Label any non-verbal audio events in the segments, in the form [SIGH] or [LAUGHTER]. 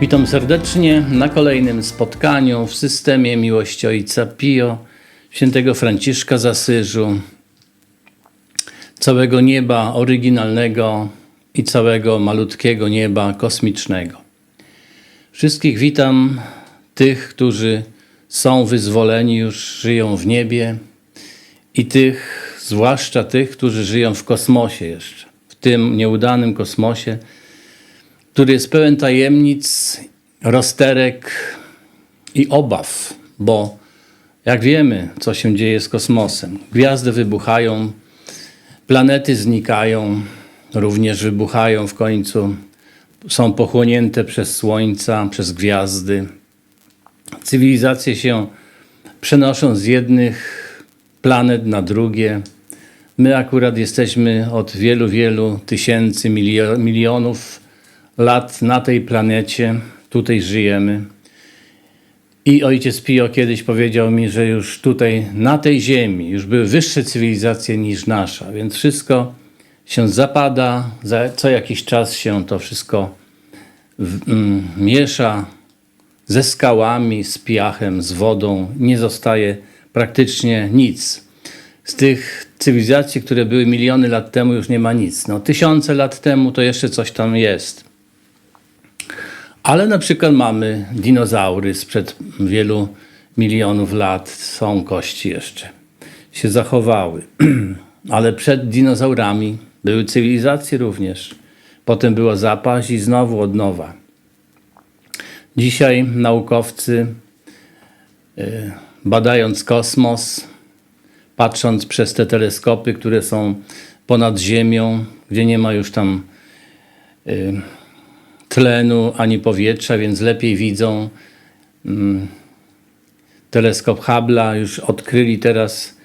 Witam serdecznie na kolejnym spotkaniu w systemie miłości Ojca Pio, świętego Franciszka z Asyżu, całego nieba oryginalnego i całego malutkiego nieba kosmicznego. Wszystkich witam, tych, którzy są wyzwoleni, już żyją w niebie i tych, zwłaszcza tych, którzy żyją w kosmosie jeszcze, w tym nieudanym kosmosie, który jest pełen tajemnic, rozterek i obaw, bo jak wiemy, co się dzieje z kosmosem, gwiazdy wybuchają, planety znikają, również wybuchają w końcu, są pochłonięte przez słońca, przez gwiazdy. Cywilizacje się przenoszą z jednych planet na drugie. My akurat jesteśmy od wielu, wielu tysięcy, milio- milionów lat na tej planecie, tutaj żyjemy. I ojciec Pio kiedyś powiedział mi, że już tutaj na tej ziemi już były wyższe cywilizacje niż nasza, więc wszystko się zapada, za co jakiś czas się to wszystko w, mm, miesza ze skałami, z piachem, z wodą. Nie zostaje praktycznie nic. Z tych cywilizacji, które były miliony lat temu, już nie ma nic. No, tysiące lat temu to jeszcze coś tam jest. Ale na przykład mamy dinozaury sprzed wielu milionów lat, są kości jeszcze, się zachowały. [CLEARS THROAT] Ale przed dinozaurami były cywilizacje również. Potem była zapaść i znowu od nowa. Dzisiaj naukowcy, y, badając kosmos, patrząc przez te teleskopy, które są ponad Ziemią, gdzie nie ma już tam y, tlenu ani powietrza, więc lepiej widzą. Mm, Teleskop Hubble'a już odkryli teraz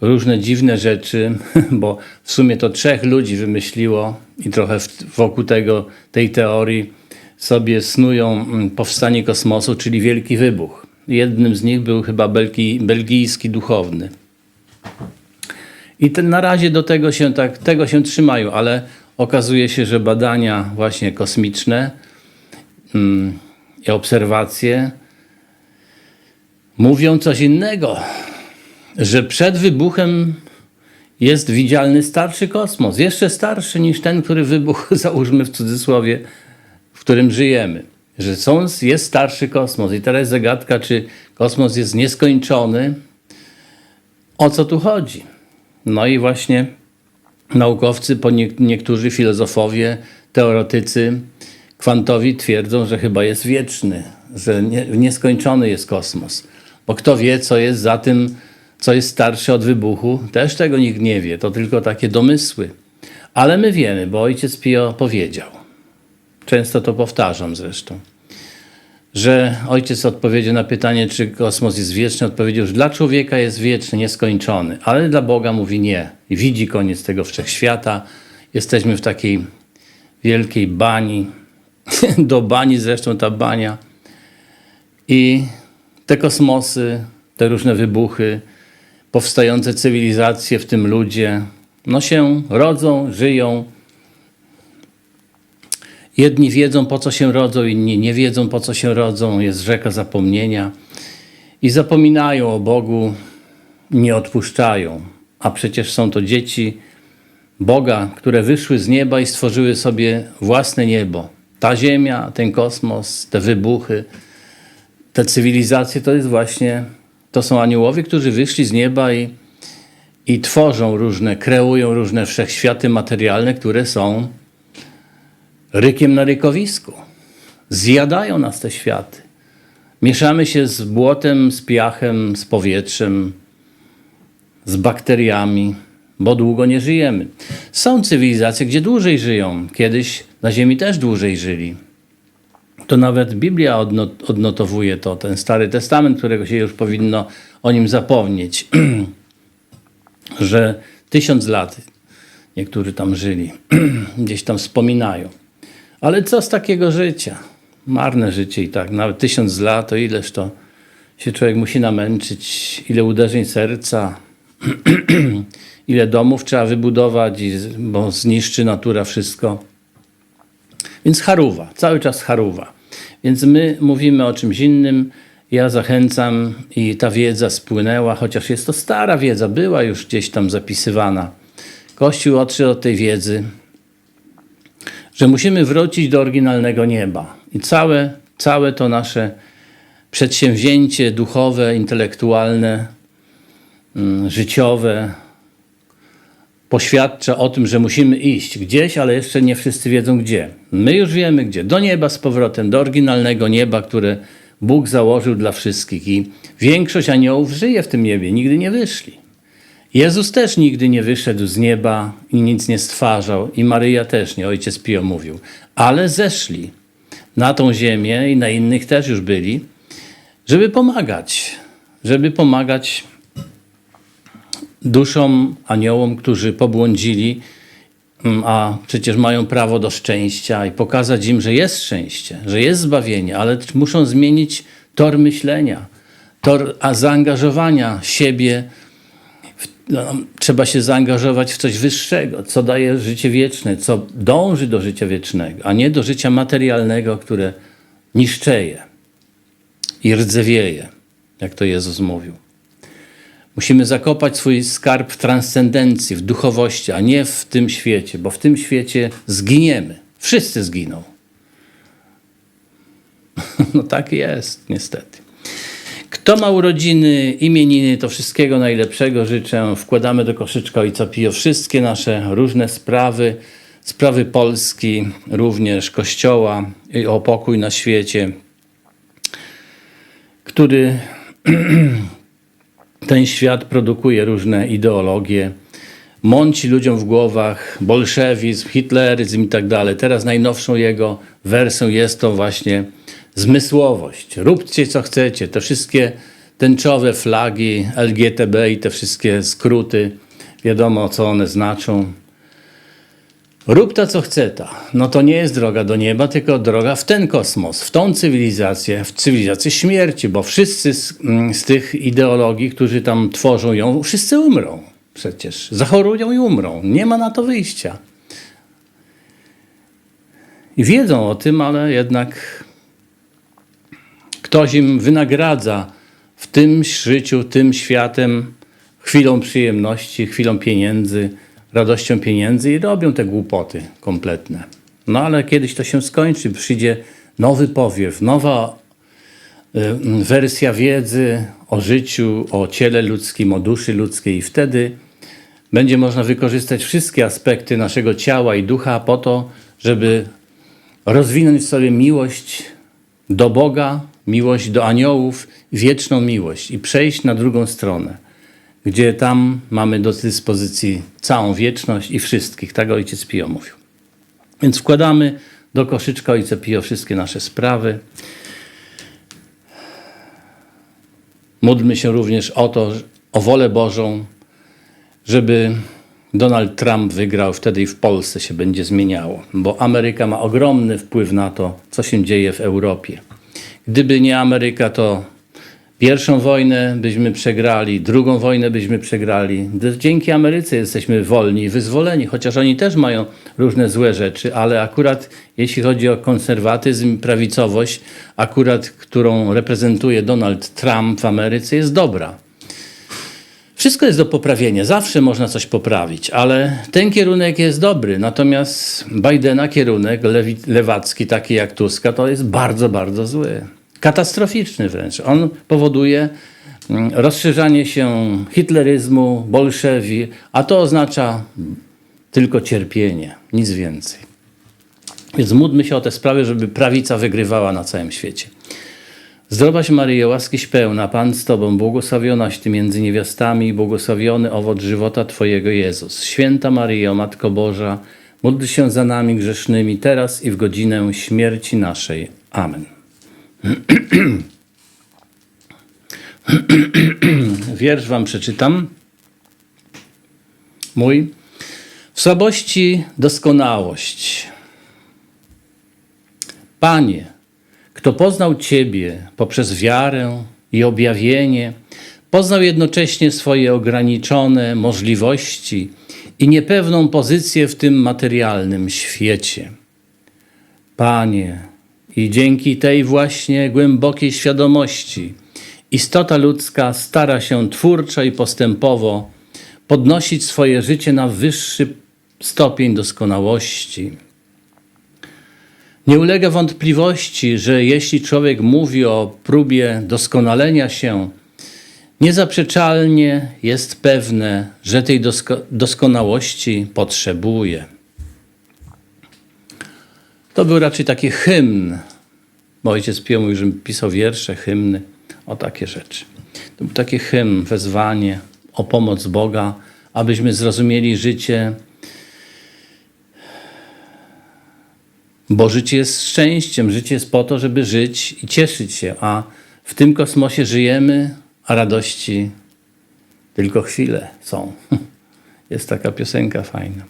różne dziwne rzeczy, [LAUGHS] bo w sumie to trzech ludzi wymyśliło i trochę wokół tego, tej teorii sobie snują mm, powstanie kosmosu, czyli wielki wybuch. Jednym z nich był chyba belgi, belgijski duchowny. I ten, na razie do tego się, tak, tego się trzymają, ale okazuje się, że badania właśnie kosmiczne mm, i obserwacje mówią coś innego, że przed wybuchem jest widzialny starszy kosmos, jeszcze starszy niż ten, który wybuchł, [LAUGHS] załóżmy w cudzysłowie, w którym żyjemy. Że są, jest starszy kosmos. I teraz zagadka, czy kosmos jest nieskończony. O co tu chodzi? No i właśnie naukowcy, niektórzy filozofowie, teoretycy kwantowi twierdzą, że chyba jest wieczny, że nie, nieskończony jest kosmos. Bo kto wie, co jest za tym, co jest starsze od wybuchu, też tego nikt nie wie. To tylko takie domysły. Ale my wiemy, bo ojciec Pio powiedział. Często to powtarzam zresztą że ojciec odpowiedział na pytanie, czy kosmos jest wieczny, odpowiedział, że dla człowieka jest wieczny, nieskończony, ale dla Boga mówi nie. Widzi koniec tego wszechświata. Jesteśmy w takiej wielkiej bani. [LAUGHS] Do bani zresztą ta bania. I te kosmosy, te różne wybuchy, powstające cywilizacje, w tym ludzie, no się rodzą, żyją, Jedni wiedzą, po co się rodzą, inni nie wiedzą, po co się rodzą. Jest rzeka zapomnienia. I zapominają o Bogu, nie odpuszczają. A przecież są to dzieci Boga, które wyszły z nieba i stworzyły sobie własne niebo. Ta ziemia, ten kosmos, te wybuchy, te cywilizacje to jest właśnie, to są aniołowie, którzy wyszli z nieba i, i tworzą różne, kreują różne wszechświaty materialne, które są rykiem na rykowisku. Zjadają nas te światy. Mieszamy się z błotem, z piachem, z powietrzem, z bakteriami, bo długo nie żyjemy. Są cywilizacje, gdzie dłużej żyją. Kiedyś na Ziemi też dłużej żyli. To nawet Biblia odnot- odnotowuje to, ten Stary Testament, którego się już powinno o nim zapomnieć, [CLEARS THROAT] że tysiąc lat niektórzy tam żyli, [CLEARS THROAT] gdzieś tam wspominają. Ale co z takiego życia? Marne życie i tak. Nawet tysiąc lat, to ileż to się człowiek musi namęczyć, ile uderzeń serca, [CLEARS THROAT] ile domów trzeba wybudować, bo zniszczy natura wszystko. Więc charuwa, cały czas charuwa. Więc my mówimy o czymś innym. Ja zachęcam i ta wiedza spłynęła, chociaż jest to stara wiedza, była już gdzieś tam zapisywana. Kościół odszedł od tej wiedzy, że musimy wrócić do oryginalnego nieba. I całe, całe to nasze przedsięwzięcie duchowe, intelektualne, mm, życiowe poświadcza o tym, że musimy iść gdzieś, ale jeszcze nie wszyscy wiedzą gdzie. My już wiemy gdzie. Do nieba z powrotem, do oryginalnego nieba, które Bóg założył dla wszystkich. I większość aniołów żyje w tym niebie, nigdy nie wyszli. Jezus też nigdy nie wyszedł z nieba i nic nie stwarzał, i Maryja też nie, ojciec Pio mówił. Ale zeszli na tą ziemię i na innych też już byli, żeby pomagać, żeby pomagać duszom, aniołom, którzy pobłądzili, mm, a przecież mają prawo do szczęścia i pokazać im, że jest szczęście, że jest zbawienie, ale muszą zmienić tor myślenia, tor zaangażowania siebie. W, no, trzeba się zaangażować w coś wyższego, co daje życie wieczne, co dąży do życia wiecznego, a nie do życia materialnego, które niszczeje i rdzewieje, jak to Jezus mówił. Musimy zakopać swój skarb w transcendencji, w duchowości, a nie w tym świecie, bo w tym świecie zginiemy. Wszyscy zginą. [LAUGHS] No tak jest, niestety. Kto ma urodziny, imieniny, to wszystkiego najlepszego życzę. Wkładamy do koszyczka Ojca Pio wszystkie nasze różne sprawy, sprawy Polski, również Kościoła i o pokój na świecie, który [CLEARS THROAT] ten świat produkuje różne ideologie, mąci ludziom w głowach bolszewizm, hitleryzm i tak dalej. Teraz najnowszą jego wersją jest to właśnie zmysłowość. Róbcie co chcecie. Te wszystkie tęczowe flagi LGTB i te wszystkie skróty, wiadomo co one znaczą. Rób ta co chce. No to nie jest droga do nieba, tylko droga w ten kosmos, w tą cywilizację, w cywilizację śmierci, bo wszyscy z, mm, z tych ideologii, którzy tam tworzą ją, wszyscy umrą przecież. Zachorują i umrą. Nie ma na to wyjścia. I wiedzą o tym, ale jednak ktoś im wynagradza w tym życiu, tym światem chwilą przyjemności, chwilą pieniędzy, radością pieniędzy i robią te głupoty kompletne. No ale kiedyś to się skończy, przyjdzie nowy powiew, nowa y, wersja wiedzy o życiu, o ciele ludzkim, o duszy ludzkiej i wtedy będzie można wykorzystać wszystkie aspekty naszego ciała i ducha po to, żeby rozwinąć w sobie miłość do Boga, miłość do aniołów, wieczną miłość i przejść na drugą stronę, gdzie tam mamy do dyspozycji całą wieczność i wszystkich. Tak ojciec Pio mówił. Więc wkładamy do koszyczka ojca Pio wszystkie nasze sprawy. Módlmy się również o to, o wolę Bożą, żeby Donald Trump wygrał, wtedy i w Polsce się będzie zmieniało, bo Ameryka ma ogromny wpływ na to, co się dzieje w Europie. Gdyby nie Ameryka, to pierwszą wojnę byśmy przegrali, drugą wojnę byśmy przegrali. Dzięki Ameryce jesteśmy wolni wyzwoleni, chociaż oni też mają różne złe rzeczy, ale akurat jeśli chodzi o konserwatyzm, prawicowość, akurat którą reprezentuje Donald Trump w Ameryce, jest dobra. Wszystko jest do poprawienia, zawsze można coś poprawić, ale ten kierunek jest dobry. Natomiast Bidena kierunek lewi, lewacki, taki jak Tuska, to jest bardzo, bardzo zły. Katastroficzny wręcz. On powoduje mm, rozszerzanie się hitleryzmu, bolszewi, a to oznacza tylko cierpienie, nic więcej. Więc módlmy się o te sprawy, żeby prawica wygrywała na całym świecie. Zdrowaś Maryjo, łaskiś pełna, Pan z Tobą, błogosławionaś Ty między niewiastami i błogosławiony owoc żywota Twojego Jezus. Święta Maryjo, Matko Boża, módl się za nami grzesznymi, teraz i w godzinę śmierci naszej. Amen. [CLEARS THROAT] Wiersz Wam przeczytam. Mój. W słabości doskonałość. Panie, kto poznał Ciebie poprzez wiarę i objawienie, poznał jednocześnie swoje ograniczone możliwości i niepewną pozycję w tym materialnym świecie. Panie, I dzięki tej właśnie głębokiej świadomości istota ludzka stara się twórczo i postępowo podnosić swoje życie na wyższy stopień doskonałości. Nie ulega wątpliwości, że jeśli człowiek mówi o próbie doskonalenia się, niezaprzeczalnie jest pewne, że tej dosko- doskonałości potrzebuje. To był raczej taki hymn, bo ojciec Pio mówił, że pisał wiersze, hymny, o takie rzeczy. To był taki hymn, wezwanie o pomoc Boga, abyśmy zrozumieli życie, bo życie jest szczęściem, życie jest po to, żeby żyć i cieszyć się, a w tym kosmosie żyjemy, a radości tylko chwile są. [LAUGHS] Jest taka piosenka fajna.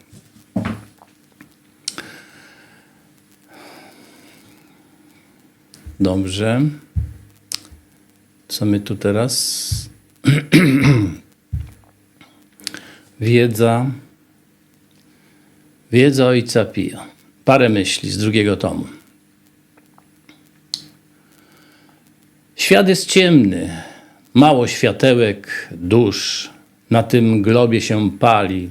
Dobrze. Co my tu teraz? [CLEARS THROAT] Wiedza. Wiedza ojca Pio. Parę myśli z drugiego tomu. Świat jest ciemny, mało światełek, dusz na tym globie się pali.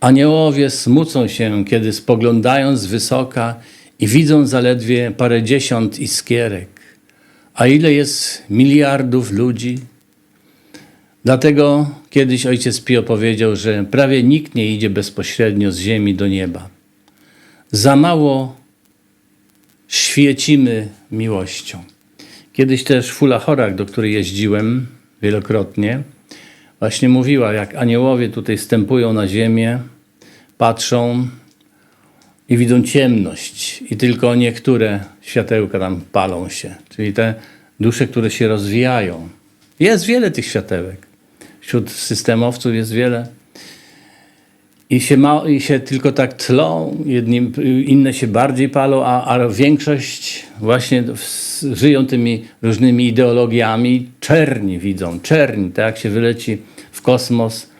Aniołowie smucą się, kiedy spoglądają z wysoka i widzą zaledwie parę dziesiąt iskierek. A ile jest miliardów ludzi? Dlatego kiedyś ojciec Pio powiedział, że prawie nikt nie idzie bezpośrednio z ziemi do nieba. Za mało świecimy miłością. Kiedyś też Fula Chorak, do której jeździłem wielokrotnie, właśnie mówiła, jak aniołowie tutaj stępują na ziemię, patrzą i widzą ciemność i tylko niektóre światełka tam palą się, czyli te dusze, które się rozwijają. Jest wiele tych światełek. Wśród systemowców jest wiele. I się, ma, I się tylko tak tlą, jednim, inne się bardziej palą, a, a większość właśnie w, żyją tymi różnymi ideologiami. Czerni widzą, czerni, tak jak się wyleci w kosmos.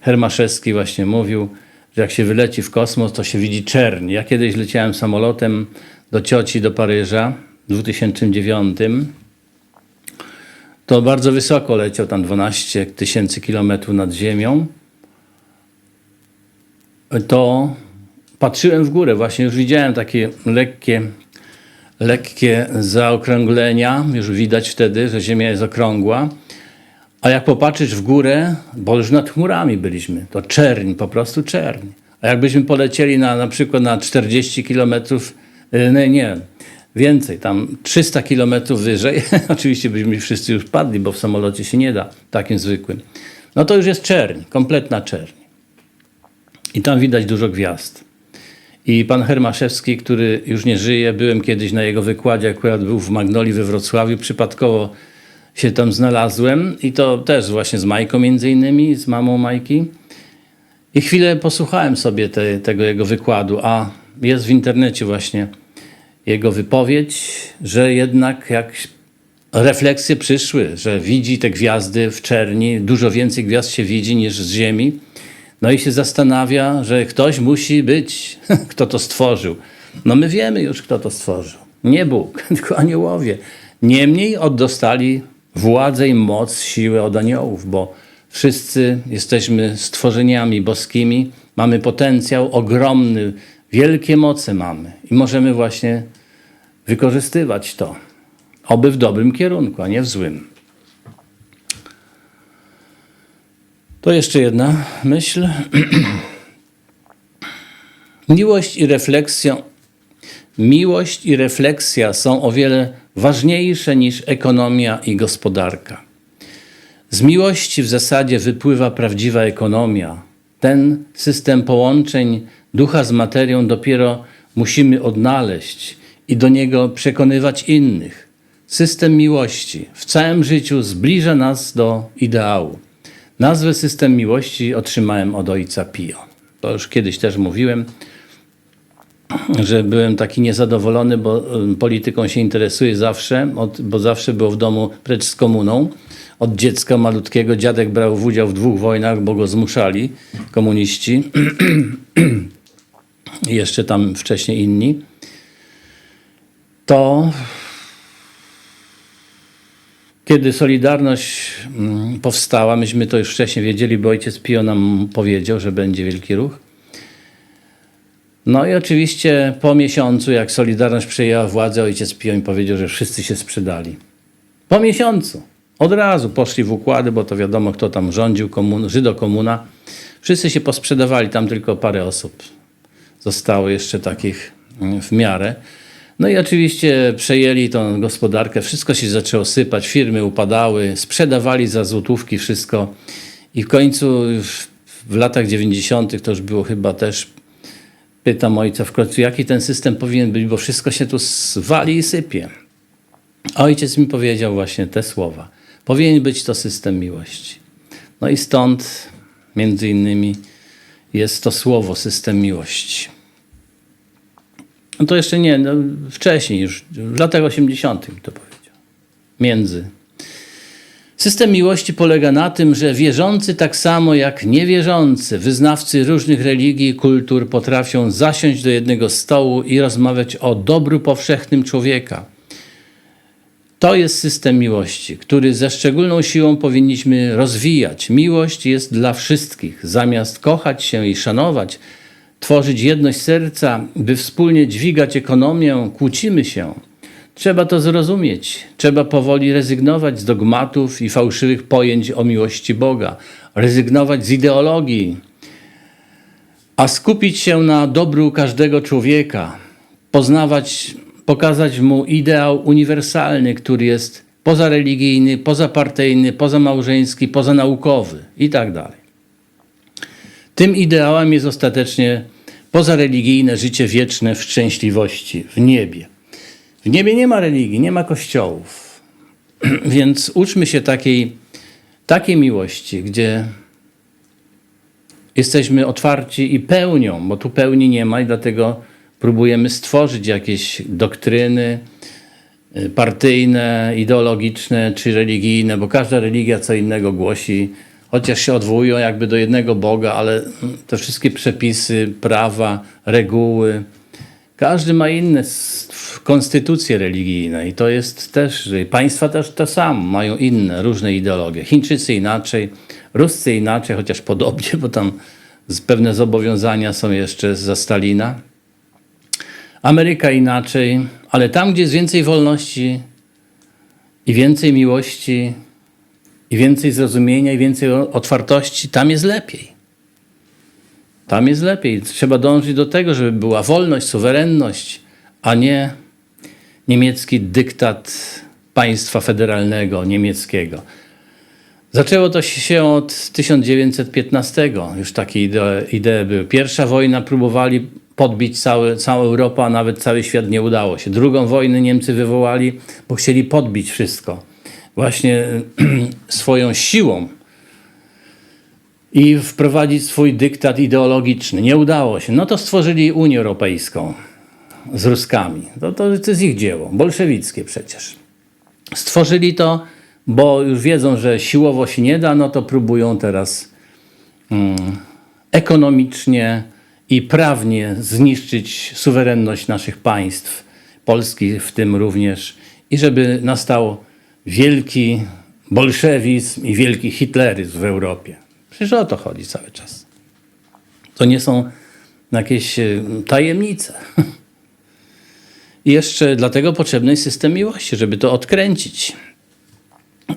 Hermaszewski właśnie mówił, że jak się wyleci w kosmos, to się widzi czerni. Ja kiedyś leciałem samolotem do cioci do Paryża w 2009. To bardzo wysoko leciał, tam 12 tysięcy kilometrów nad ziemią to patrzyłem w górę, właśnie już widziałem takie lekkie, lekkie zaokrąglenia, już widać wtedy, że Ziemia jest okrągła. A jak popatrzysz w górę, bo już nad chmurami byliśmy, to czerń, po prostu czerń. A jakbyśmy polecieli na, na przykład na 40 kilometrów, nie, nie, więcej, tam 300 kilometrów wyżej, [LAUGHS] oczywiście byśmy wszyscy już padli, bo w samolocie się nie da takim zwykłym. No to już jest czerń, kompletna czerń. I tam widać dużo gwiazd. I pan Hermaszewski, który już nie żyje, byłem kiedyś na jego wykładzie, akurat był w Magnolii we Wrocławiu, przypadkowo się tam znalazłem i to też właśnie z Majką między innymi, z mamą Majki. I chwilę posłuchałem sobie te, tego jego wykładu, a jest w internecie właśnie jego wypowiedź, że jednak jak refleksje przyszły, że widzi te gwiazdy w czerni, dużo więcej gwiazd się widzi niż z Ziemi, no i się zastanawia, że ktoś musi być, [LAUGHS] kto to stworzył. No my wiemy już, kto to stworzył. Nie Bóg, [LAUGHS] tylko aniołowie. Niemniej oddostali władzę i moc, siłę od aniołów, bo wszyscy jesteśmy stworzeniami boskimi, mamy potencjał ogromny, wielkie moce mamy i możemy właśnie wykorzystywać to. Oby w dobrym kierunku, a nie w złym. To jeszcze jedna myśl. [CLEARS THROAT] Miłość i refleksja. Miłość i refleksja są o wiele ważniejsze niż ekonomia i gospodarka. Z miłości w zasadzie wypływa prawdziwa ekonomia. Ten system połączeń ducha z materią dopiero musimy odnaleźć i do niego przekonywać innych. System miłości w całym życiu zbliża nas do ideału. Nazwę System Miłości otrzymałem od ojca Pio. To już kiedyś też mówiłem, że byłem taki niezadowolony, bo polityką się interesuje zawsze, od, bo zawsze było w domu precz z komuną. Od dziecka malutkiego dziadek brał udział w dwóch wojnach, bo go zmuszali komuniści [CLEARS THROAT] jeszcze tam wcześniej inni. to kiedy Solidarność mm, powstała, myśmy to już wcześniej wiedzieli, bo ojciec Pio nam powiedział, że będzie wielki ruch. No i oczywiście po miesiącu, jak Solidarność przejęła władzę, ojciec Pio mi powiedział, że wszyscy się sprzedali. Po miesiącu. Od razu poszli w układy, bo to wiadomo, kto tam rządził, komun, Żydokomuna. Wszyscy się posprzedawali, tam tylko parę osób zostało jeszcze takich mm, w miarę. No i oczywiście przejęli tą gospodarkę, wszystko się zaczęło sypać, firmy upadały, sprzedawali za złotówki wszystko. I w końcu w, latach 90. to już było chyba też, pytam ojca w końcu, jaki ten system powinien być, bo wszystko się tu wali i sypie. Ojciec mi powiedział właśnie te słowa. Powinien być to system miłości. No i stąd między innymi jest to słowo system miłości. No to jeszcze nie, no wcześniej już, w latach 80. to powiedział. Między. System miłości polega na tym, że wierzący tak samo jak niewierzący, wyznawcy różnych religii i kultur potrafią zasiąść do jednego stołu i rozmawiać o dobru powszechnym człowieka. To jest system miłości, który ze szczególną siłą powinniśmy rozwijać. Miłość jest dla wszystkich. Zamiast kochać się i szanować, tworzyć jedność serca, by wspólnie dźwigać ekonomię, kłócimy się. Trzeba to zrozumieć. Trzeba powoli rezygnować z dogmatów i fałszywych pojęć o miłości Boga, rezygnować z ideologii, a skupić się na dobru każdego człowieka, poznawać, pokazać mu ideał uniwersalny, który jest pozareligijny, pozapartyjny, pozamałżeński, pozanaukowy i tak. Tym ideałem jest ostatecznie pozareligijne życie wieczne w szczęśliwości, w niebie. W niebie nie ma religii, nie ma kościołów. [CLEARS THROAT] Więc uczmy się takiej, takiej miłości, gdzie jesteśmy otwarci i pełnią, bo tu pełni nie ma i dlatego próbujemy stworzyć jakieś doktryny y, partyjne, ideologiczne czy religijne, bo każda religia co innego głosi chociaż się odwołują jakby do jednego Boga, ale te wszystkie przepisy, prawa, reguły, każdy ma inne konstytucje religijne i to jest też, państwa też to samo, mają inne, różne ideologie. Chińczycy inaczej, Ruscy inaczej, chociaż podobnie, bo tam pewne zobowiązania są jeszcze za Stalina. Ameryka inaczej, ale tam, gdzie jest więcej wolności i więcej miłości, i więcej zrozumienia, i więcej otwartości, tam jest lepiej. Tam jest lepiej. Trzeba dążyć do tego, żeby była wolność, suwerenność, a nie niemiecki dyktat państwa federalnego niemieckiego. Zaczęło to się od 1915. Już takie idee, idee były. Pierwsza wojna próbowali podbić cały, całą Europę, a nawet cały świat nie udało się. Drugą wojnę Niemcy wywołali, bo chcieli podbić wszystko właśnie [CLEARS THROAT] swoją siłą i wprowadzić swój dyktat ideologiczny. Nie udało się. No to stworzyli Unię Europejską z Ruskami. To, to, jest ich dzieło, bolszewickie przecież. Stworzyli to, bo już wiedzą, że siłowo się nie da, no to próbują teraz mm, ekonomicznie i prawnie zniszczyć suwerenność naszych państw, Polski w tym również, i żeby nastał wielki bolszewizm i wielki hitleryzm w Europie. Przecież o to chodzi cały czas. To nie są jakieś e, tajemnice. [LAUGHS] I jeszcze dlatego potrzebny jest system miłości, żeby to odkręcić.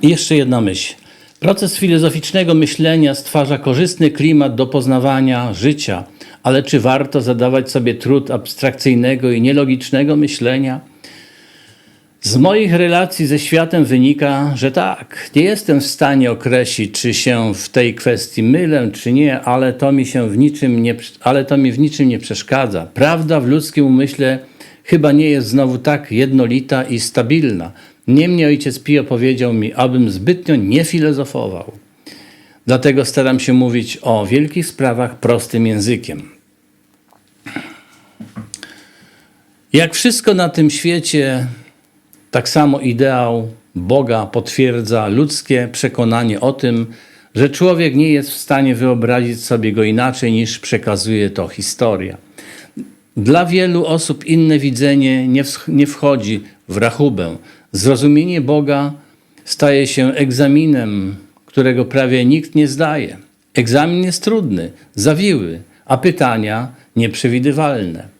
I jeszcze jedna myśl. Proces filozoficznego myślenia stwarza korzystny klimat do poznawania życia, ale czy warto zadawać sobie trud abstrakcyjnego i nielogicznego myślenia? Z moich relacji ze światem wynika, że tak, nie jestem w stanie określić, czy się w tej kwestii mylę, czy nie, ale to mi się w niczym nie, ale to mi w niczym nie przeszkadza. Prawda w ludzkim umyśle chyba nie jest znowu tak jednolita i stabilna. Niemniej ojciec Pio powiedział mi, abym zbytnio nie filozofował. Dlatego staram się mówić o wielkich sprawach prostym językiem. Jak wszystko na tym świecie tak samo ideał Boga potwierdza ludzkie przekonanie o tym, że człowiek nie jest w stanie wyobrazić sobie go inaczej niż przekazuje to historia. Dla wielu osób inne widzenie nie, nie wchodzi w rachubę. Zrozumienie Boga staje się egzaminem, którego prawie nikt nie zdaje. Egzamin jest trudny, zawiły, a pytania nieprzewidywalne.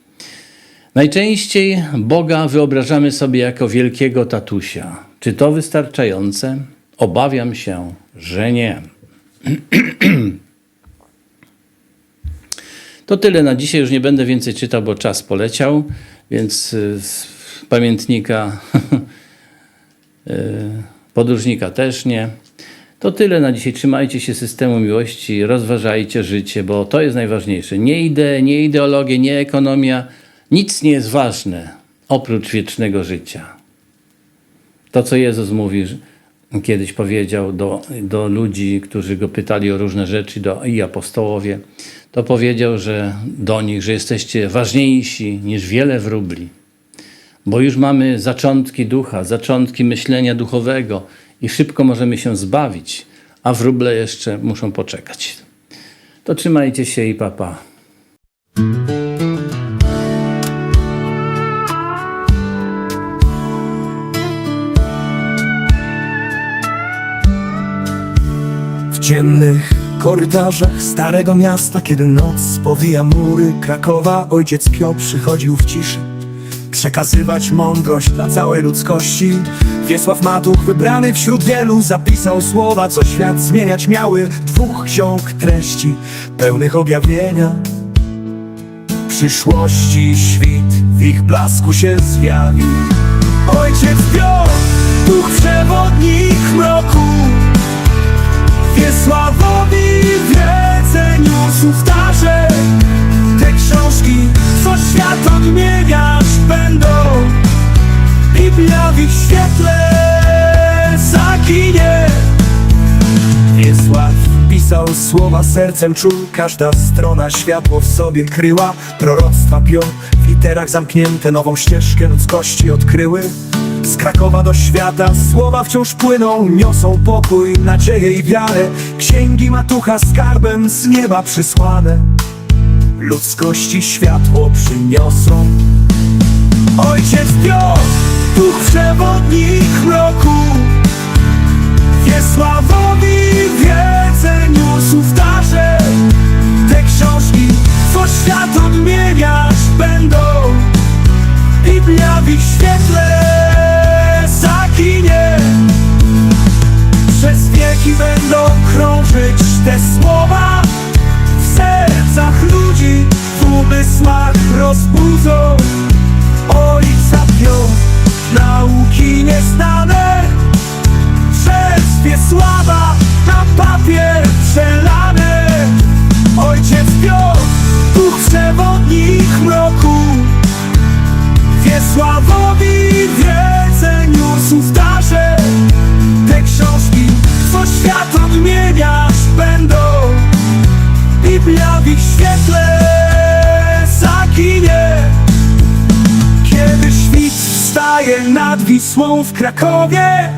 Najczęściej Boga wyobrażamy sobie jako wielkiego tatusia. Czy to wystarczające? Obawiam się, że nie. [CLEARS THROAT] To tyle na dzisiaj, już nie będę więcej czytał, bo czas poleciał, więc y, z pamiętnika [LAUGHS] y, podróżnika też nie. To tyle na dzisiaj. Trzymajcie się systemu miłości, rozważajcie życie, bo to jest najważniejsze. Nie idee, nie ideologie, nie ekonomia. Nic nie jest ważne oprócz wiecznego życia. To, co Jezus mówi, kiedyś powiedział do, do ludzi, którzy go pytali o różne rzeczy, do, i apostołowie, to powiedział, że do nich, że jesteście ważniejsi niż wiele wróbli. Bo już mamy zaczątki ducha, zaczątki myślenia duchowego i szybko możemy się zbawić, a wróble jeszcze muszą poczekać. To trzymajcie się i papa. W ciemnych korytarzach starego miasta, kiedy noc powija mury Krakowa, ojciec Pio przychodził w ciszy przekazywać mądrość dla całej ludzkości. Wiesław Matuch, wybrany wśród wielu, zapisał słowa, co świat zmieniać miały. Dwóch ksiąg treści, pełnych objawienia. Przyszłości świt w ich blasku się zjawił. Ojciec Pio, duch przewodnik mroku, Wiesławowi wiedzę niósł w darze Te książki, co świat odmieniać będą. Biblia w ich świetle zaginie. Wiesław pisał słowa sercem czuł Każda strona światło w sobie kryła. Proroctwa pion w literach zamknięte Nową ścieżkę ludzkości odkryły z Krakowa do świata słowa wciąż płyną, niosą pokój, nadzieję i wiarę. Księgi matucha skarbem z nieba przysłane, ludzkości światło przyniosą. Ojciec Piotr, duch przewodnik mroku, Wiesławowi wiedzę niósł w darze. Te książki, co świat odmieniać będą, Biblia w świetle Wieki będą krążyć te słowa W sercach ludzi, w umysłach rozbudzą W Krakowie.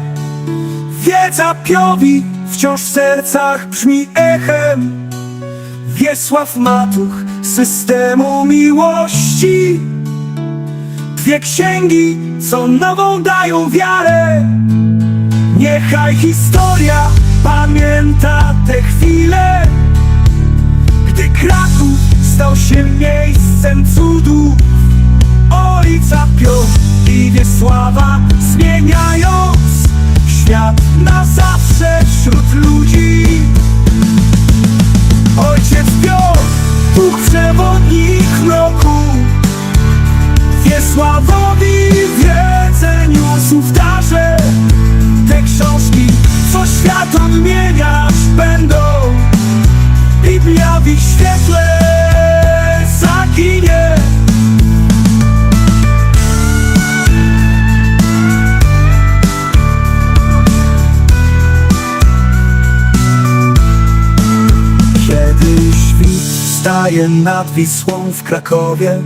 Wiedza piowi wciąż w sercach brzmi echem. Wiesław Matuch systemu miłości. Dwie księgi, co nową dają wiarę. Niechaj historia pamięta te chwile. Gdy Kraków stał się miejscem cudów Ojca Pio i Wiesława Zmieniając świat na zawsze wśród ludzi. Ojciec Piotr, duch przewodnik mroku Wiesławowi wiedzę niósł w darze Te książki, co świat odmieniać będą. Biblia w ich świetle zaginie świt staje nad Wisłą w Krakowie.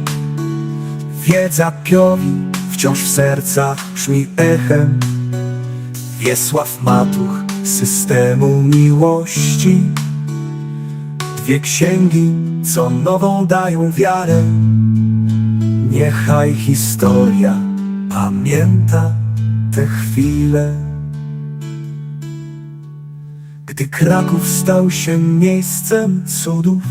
Wiedza piowi wciąż w sercach brzmi echem. Wiesław Matuch systemu miłości. Dwie księgi, co nową dają wiarę. Niechaj historia pamięta te chwile. Gdy Kraków stał się miejscem cudów